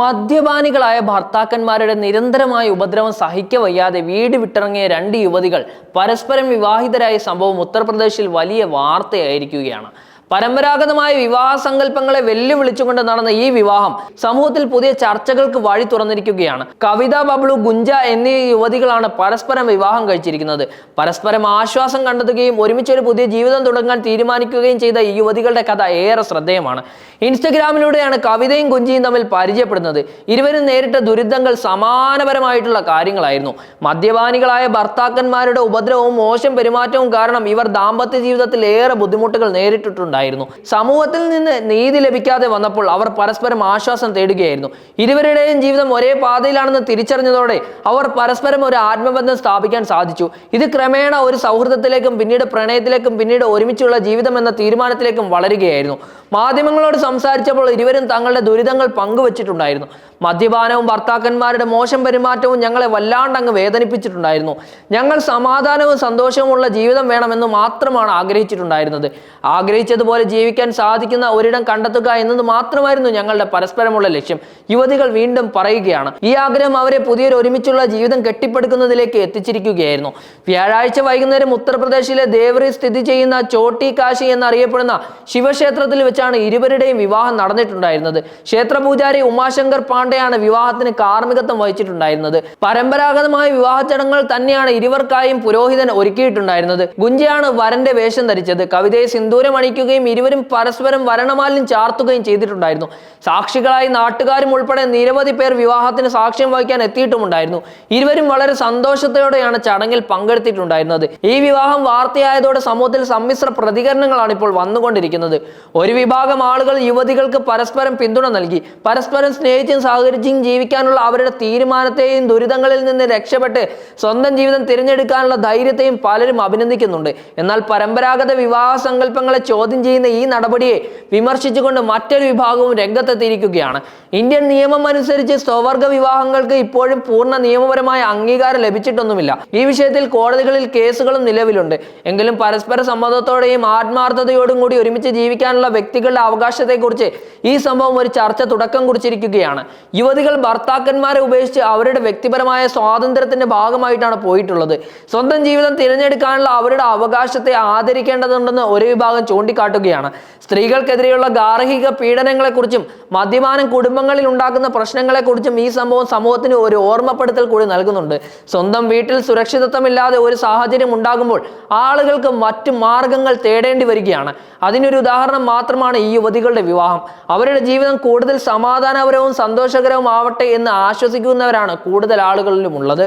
മദ്യപാനികളായ ഭർത്താക്കന്മാരുടെ നിരന്തരമായ ഉപദ്രവം സഹിക്കവയ്യാതെ വീട് വിട്ടിറങ്ങിയ രണ്ട് യുവതികൾ പരസ്പരം വിവാഹിതരായ സംഭവം ഉത്തർപ്രദേശിൽ വലിയ വാർത്തയായിരിക്കുകയാണ്. പരമ്പരാഗതമായ വിവാഹ സങ്കല്പങ്ങളെ വെല്ലുവിളിച്ചുകൊണ്ട് നടന്ന ഈ വിവാഹം സമൂഹത്തിൽ പുതിയ ചർച്ചകൾക്ക് വഴി തുറന്നിരിക്കുകയാണ്. കവിത ബബ്ലു ഗുഞ്ച എന്നീ യുവതികളാണ് പരസ്പരം വിവാഹം കഴിച്ചിരിക്കുന്നത്. പരസ്പരം ആശ്വാസം കണ്ടെത്തുകയും ഒരുമിച്ച് ഒരു പുതിയ ജീവിതം തുടങ്ങാൻ തീരുമാനിക്കുകയും ചെയ്ത ഈ യുവതികളുടെ കഥ ഏറെ ശ്രദ്ധേയമാണ്. ഇൻസ്റ്റഗ്രാമിലൂടെയാണ് കവിതയും ഗുഞ്ചിയും തമ്മിൽ പരിചയപ്പെടുന്നത്. ഇരുവരും നേരിട്ട ദുരിതങ്ങൾ സമാനപരമായിട്ടുള്ള കാര്യങ്ങളായിരുന്നു. മദ്യപാനികളായ ഭർത്താക്കന്മാരുടെ ഉപദ്രവവും മോശം പെരുമാറ്റവും കാരണം ഇവർ ദാമ്പത്യ ജീവിതത്തിൽ ഏറെ ബുദ്ധിമുട്ടുകൾ നേരിട്ടിട്ടുണ്ടായിരുന്നു സമൂഹത്തിൽ നിന്ന് നീതി ലഭിക്കാതെ വന്നപ്പോൾ അവർ പരസ്പരം ആശ്വാസം തേടുകയായിരുന്നു. ഇരുവരുടെയും ജീവിതം ഒരേ പാതയിലാണെന്ന് തിരിച്ചറിഞ്ഞതോടെ അവർ പരസ്പരം ഒരു ആത്മബന്ധം സ്ഥാപിക്കാൻ സാധിച്ചു. ഇത് ക്രമേണ ഒരു സൗഹൃദത്തിലേക്കും പിന്നീട് പ്രണയത്തിലേക്കും പിന്നീട് ഒരുമിച്ചുള്ള ജീവിതം എന്ന തീരുമാനത്തിലേക്കും വളരുകയായിരുന്നു. മാധ്യമങ്ങളോട് സംസാരിച്ചപ്പോൾ ഇരുവരും തങ്ങളുടെ ദുരിതങ്ങൾ പങ്കുവച്ചിട്ടുണ്ടായിരുന്നു. മദ്യപാനവും ഭർത്താക്കന്മാരുടെ മോശം പെരുമാറ്റവും ഞങ്ങളെ വല്ലാണ്ടങ്ങ് വേദനിപ്പിച്ചിട്ടുണ്ടായിരുന്നു. ഞങ്ങൾ സമാധാനവും സന്തോഷവുമുള്ള ജീവിതം വേണമെന്ന് മാത്രമാണ് ആഗ്രഹിച്ചിട്ടുണ്ടായിരുന്നത്. ആഗ്രഹിച്ചതുപോലെ ജീവിക്കാൻ സാധിക്കുന്ന ഒരിടം കണ്ടെത്തുക എന്നത് മാത്രമായിരുന്നു ഞങ്ങളുടെ പരസ്പരമുള്ള ലക്ഷ്യം. യുവതികൾ വീണ്ടും പറയുകയാണ് ഈ ആഗ്രഹം അവരെ പുതിയൊരു ഒരുമിച്ചുള്ള ജീവിതം കെട്ടിപ്പടുക്കുന്നതിലേക്ക് എത്തിച്ചിരിക്കുകയായിരുന്നു. വ്യാഴാഴ്ച വൈകുന്നേരം ഉത്തർപ്രദേശിലെ ദേവറി സ്ഥിതി ചെയ്യുന്ന ചോട്ടി കാശി എന്നറിയപ്പെടുന്ന ശിവക്ഷേത്രത്തിൽ വെച്ചാണ് ഇരുവരുടെയും വിവാഹം നടന്നിട്ടുണ്ടായിരുന്നത്. ക്ഷേത്ര പൂജാരി ഉമാശങ്കർ പാണ്ഡെയാണ് വിവാഹത്തിന് കാർമ്മികത്വം വഹിച്ചിട്ടുണ്ടായിരുന്നത്. പരമ്പരാഗതമായ വിവാഹ ചടങ്ങുകൾ തന്നെയാണ് ഇരുവർക്കായും പുരോഹിതൻ ഒരുക്കിയിട്ടുണ്ടായിരുന്നത്. ഗുഞ്ചയാണ് വരന്റെ വേഷം ധരിച്ചത്. കവിതയെ സിന്ദൂരം ഇരുവരും പരസ്പരം വരണമാലിന്യം ചാർത്തുകയും ചെയ്തിട്ടുണ്ടായിരുന്നു. സാക്ഷികളായി നാട്ടുകാരും ഉൾപ്പെടെ നിരവധി പേർ വിവാഹത്തിന് സാക്ഷ്യം വഹിക്കാൻ എത്തിയിട്ടുമുണ്ടായിരുന്നു. ഇരുവരും വളരെ സന്തോഷത്തോടെയാണ് ചടങ്ങിൽ പങ്കെടുത്തിട്ടുണ്ടായിരുന്നത്. ഈ വിവാഹം വാർത്തയായതോടെ സമൂഹത്തിൽ സമ്മിശ്ര പ്രതികരണങ്ങളാണ് ഇപ്പോൾ വന്നുകൊണ്ടിരിക്കുന്നത്. ഒരു വിഭാഗം ആളുകൾ യുവതികൾക്ക് പരസ്പരം പിന്തുണ നൽകി. പരസ്പരം സ്നേഹിച്ചും സഹകരിച്ചും ജീവിക്കാനുള്ള അവരുടെ തീരുമാനത്തെയും ദുരിതങ്ങളിൽ നിന്ന് രക്ഷപ്പെട്ട് സ്വന്തം ജീവിതം തിരഞ്ഞെടുക്കാനുള്ള ധൈര്യത്തെയും പലരും അഭിനന്ദിക്കുന്നുണ്ട്. എന്നാൽ പരമ്പരാഗത വിവാഹ സങ്കല്പങ്ങളെ ചോദ്യം ചെയ്യുന്ന ഈ നടപടിയെ വിമർശിച്ചുകൊണ്ട് മറ്റൊരു വിഭാഗവും രംഗത്തെത്തിയിരിക്കുകയാണ്. ഇന്ത്യൻ നിയമം അനുസരിച്ച് സ്വവർഗ വിവാഹങ്ങൾക്ക് ഇപ്പോഴും പൂർണ നിയമപരമായ അംഗീകാരം ലഭിച്ചിട്ടൊന്നുമില്ല. ഈ വിഷയത്തിൽ കോടതികളിൽ കേസുകളും നിലവിലുണ്ട്. എങ്കിലും പരസ്പര സമ്മതത്തോടെയും ആത്മാർത്ഥതയോടും കൂടി ഒരുമിച്ച് ജീവിക്കാനുള്ള വ്യക്തികളുടെ അവകാശത്തെക്കുറിച്ച് ഈ സംഭവം ഒരു ചർച്ച തുടക്കം കുറിച്ചിരിക്കുകയാണ്. യുവതികൾ ഭർത്താക്കന്മാരെ ഉപേക്ഷിച്ച് അവരുടെ വ്യക്തിപരമായ സ്വാതന്ത്ര്യത്തിന്റെ ഭാഗമായിട്ടാണ് പോയിട്ടുള്ളത്. സ്വന്തം ജീവിതം തിരഞ്ഞെടുക്കാനുള്ള അവരുടെ അവകാശത്തെ ആദരിക്കേണ്ടതുണ്ടെന്ന് ഒരു വിഭാഗം ചൂണ്ടിക്കാട്ടുകയാണ് സ്ത്രീകൾക്കെതിരെയുള്ള ഗാർഹിക പീഡനങ്ങളെക്കുറിച്ചും മദ്യപാനം കുടുംബങ്ങളിൽ ഉണ്ടാക്കുന്ന പ്രശ്നങ്ങളെക്കുറിച്ചും ഈ സംഭവം സമൂഹത്തിന് ഒരു ഓർമ്മപ്പെടുത്തൽ കൂടി നൽകുന്നുണ്ട്. സ്വന്തം വീട്ടിൽ സുരക്ഷിതത്വമില്ലാതെ ഒരു സാഹചര്യം ഉണ്ടാകുമ്പോൾ ആളുകൾക്ക് മറ്റു മാർഗങ്ങൾ തേടേണ്ടി വരികയാണ്. അതിനൊരു ഉദാഹരണം മാത്രമാണ് ഈ യുവതികളുടെ വിവാഹം. അവരുടെ ജീവിതം കൂടുതൽ സമാധാനപരവും സന്തോഷകരവും ആവട്ടെ എന്ന് ആശ്വസിക്കുന്നവരാണ് കൂടുതൽ ആളുകളിലും ഉള്ളത്